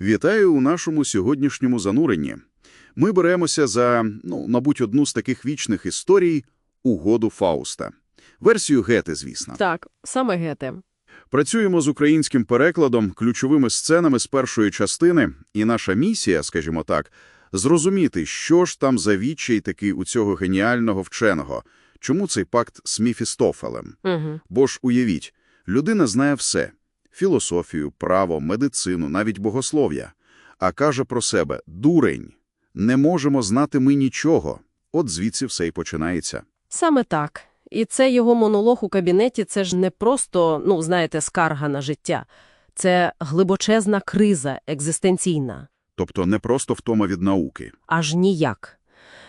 Вітаю у нашому сьогоднішньому зануренні. Ми беремося за, ну, мабуть, одну з таких вічних історій «Угоду Фауста». Версію Гете, звісно. Так, саме Гете. Працюємо з українським перекладом, ключовими сценами з першої частини, і наша місія, скажімо так, зрозуміти, що ж там за відчай такий у цього геніального вченого, чому цей пакт з Міфістофелем. Угу. Бо ж уявіть, людина знає все – філософію, право, медицину, навіть богослов'я. А каже про себе – дурень. Не можемо знати ми нічого. От звідси все й починається. Саме так. І це його монолог у кабінеті – це ж не просто, ну, знаєте, скарга на життя. Це глибочезна криза екзистенційна. Тобто не просто втома від науки. Аж ніяк.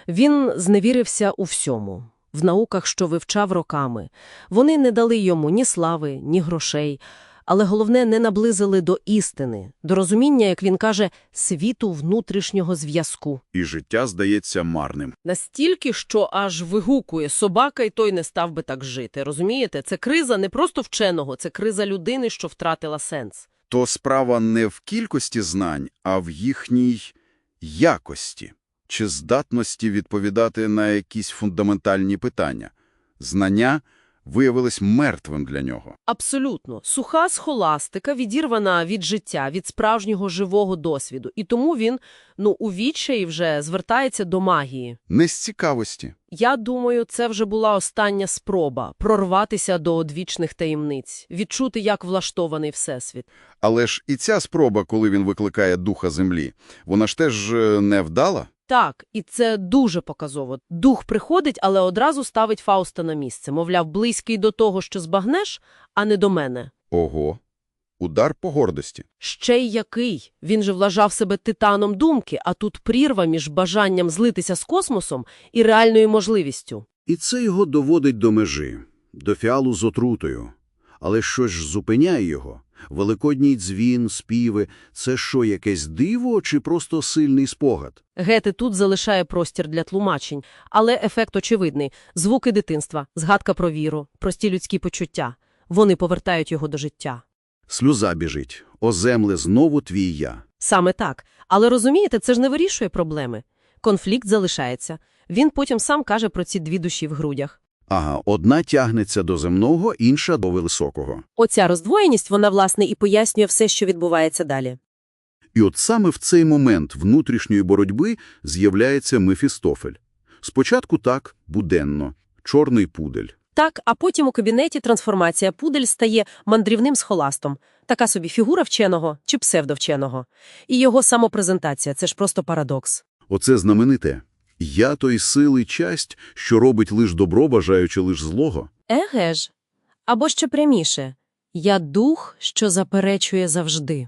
Він зневірився у всьому. В науках, що вивчав роками. Вони не дали йому ні слави, ні грошей, але головне, не наблизили до істини, до розуміння, як він каже, світу внутрішнього зв'язку. І життя здається марним. Настільки, що аж вигукує собака, і той не став би так жити. Розумієте? Це криза не просто вченого, це криза людини, що втратила сенс. То справа не в кількості знань, а в їхній якості чи здатності відповідати на якісь фундаментальні питання. Знання виявились мертвим для нього. Абсолютно. Суха схоластика відірвана від життя, від справжнього живого досвіду. І тому він, ну, у відчаї вже звертається до магії. Не з цікавості. Я думаю, це вже була остання спроба прорватися до одвічних таємниць, відчути, як влаштований всесвіт. Але ж і ця спроба, коли він викликає духа землі, вона ж теж е, не вдала? Так, і це дуже показово. Дух приходить, але одразу ставить Фауста на місце. Мовляв, близький до того, що збагнеш, а не до мене. Ого. Удар по гордості. Ще й який. Він же вважав себе титаном думки, а тут прірва між бажанням злитися з космосом і реальною можливістю. І це його доводить до межі, до фіалу з отрутою. Але що ж зупиняє його? Великодній дзвін, співи – це що, якесь диво чи просто сильний спогад? Гете тут залишає простір для тлумачень, але ефект очевидний. Звуки дитинства, згадка про віру, прості людські почуття. Вони повертають його до життя. Сльоза біжить. О земле, знову твій я. Саме так. Але розумієте, це ж не вирішує проблеми. Конфлікт залишається. Він потім сам каже про ці дві душі в грудях. Ага, одна тягнеться до земного, інша до високого. Оця роздвоєність, вона, власне, і пояснює все, що відбувається далі. І от саме в цей момент внутрішньої боротьби з'являється Мефістофель. Спочатку так, буденно, чорний пудель. Так, а потім у кабінеті трансформація пудель стає мандрівним схоластом. Така собі фігура вченого чи псевдовченого. І його самопрезентація – це ж просто парадокс. Оце знамените. Я той сили часть, що робить лиш добро, бажаючи лиш злого. Еге ж. Або ще пряміше. Я дух, що заперечує завжди.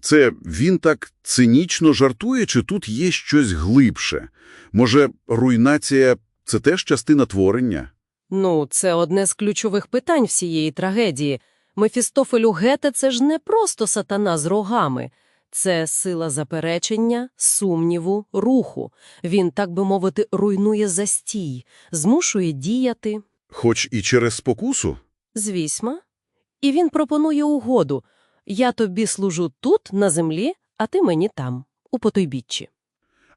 Це він так цинічно жартує, чи тут є щось глибше? Може, руйнація – це теж частина творення? Ну, це одне з ключових питань всієї трагедії. Мефістофелю Гете – це ж не просто сатана з рогами. Це сила заперечення, сумніву, руху. Він, так би мовити, руйнує застій, змушує діяти, Хоч і через спокусу? звісьма. І він пропонує угоду. Я тобі служу тут, на землі, а ти мені там, у потойбіччі.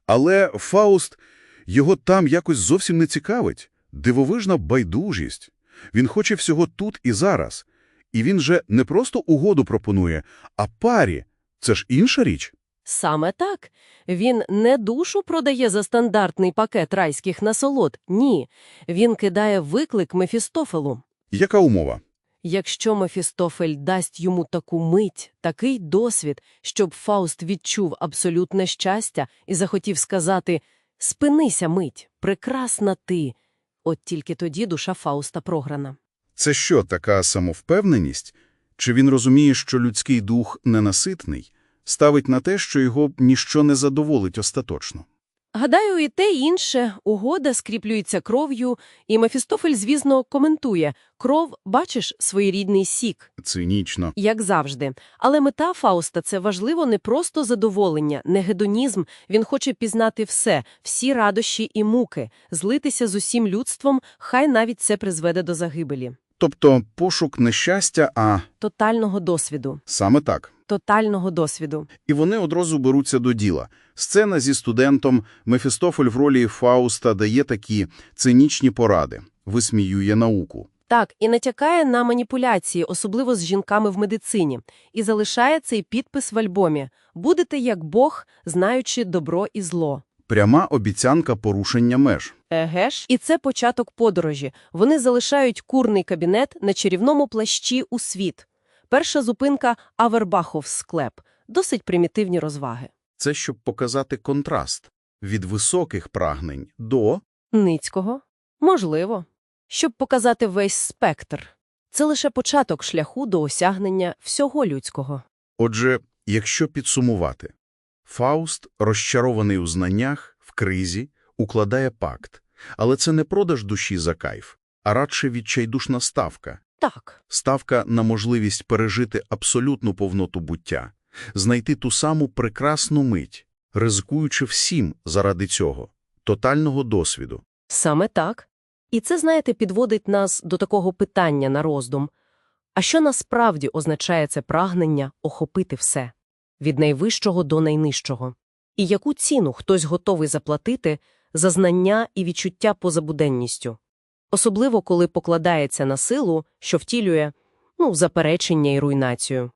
Але Фауст його там якось зовсім не цікавить. Дивовижна байдужість. Він хоче всього тут і зараз. І він же не просто угоду пропонує, а парі. Це ж інша річ. Саме так. Він не душу продає за стандартний пакет райських насолод. Ні. Він кидає виклик Мефістофелу. Яка умова? Якщо Мефістофель дасть йому таку мить, такий досвід, щоб Фауст відчув абсолютне щастя і захотів сказати «Спинися, мить, прекрасна ти», от тільки тоді душа Фауста програна. Це що, така самовпевненість? Чи він розуміє, що людський дух ненаситний, ставить на те, що його ніщо не задоволить остаточно? Гадаю, і те, і інше. Угода скріплюється кров'ю, і Мефістофель, звісно, коментує «Кров, бачиш, своєрідний сік». Цинічно. Як завжди. Але мета Фауста – це важливо не просто задоволення, не гедонізм. Він хоче пізнати все, всі радощі і муки, злитися з усім людством, хай навіть це призведе до загибелі. Тобто пошук не щастя, а Тотального досвіду. саме так. тотального досвіду. І вони одразу беруться до діла. Сцена зі студентом Мефістофель в ролі Фауста дає такі цинічні поради, висміює науку. Так, і натякає на маніпуляції, особливо з жінками в медицині, і залишає цей підпис в альбомі «Будете як Бог, знаючи добро і зло». Пряма обіцянка порушення меж. Еге ж. І це початок подорожі. Вони залишають курний кабінет на чарівному плащі у світ. Перша зупинка – Авербахов склеп. Досить примітивні розваги. Це щоб показати контраст від високих прагнень до Ницького? Можливо. Щоб показати весь спектр. Це лише початок шляху до осягнення всього людського. Отже, якщо підсумувати, Фауст, розчарований у знаннях, в кризі, укладає пакт. Але це не продаж душі за кайф, а радше відчайдушна ставка. Так. Ставка на можливість пережити абсолютну повноту буття, знайти ту саму прекрасну мить, ризикуючи всім заради цього, тотального досвіду. Саме так. І це, знаєте, підводить нас до такого питання на роздум. А що насправді означає це прагнення охопити все? Від найвищого до найнижчого? І яку ціну хтось готовий заплатити за знання і відчуття позабуденністю? Особливо, коли покладається на силу, що втілює, ну, заперечення і руйнацію.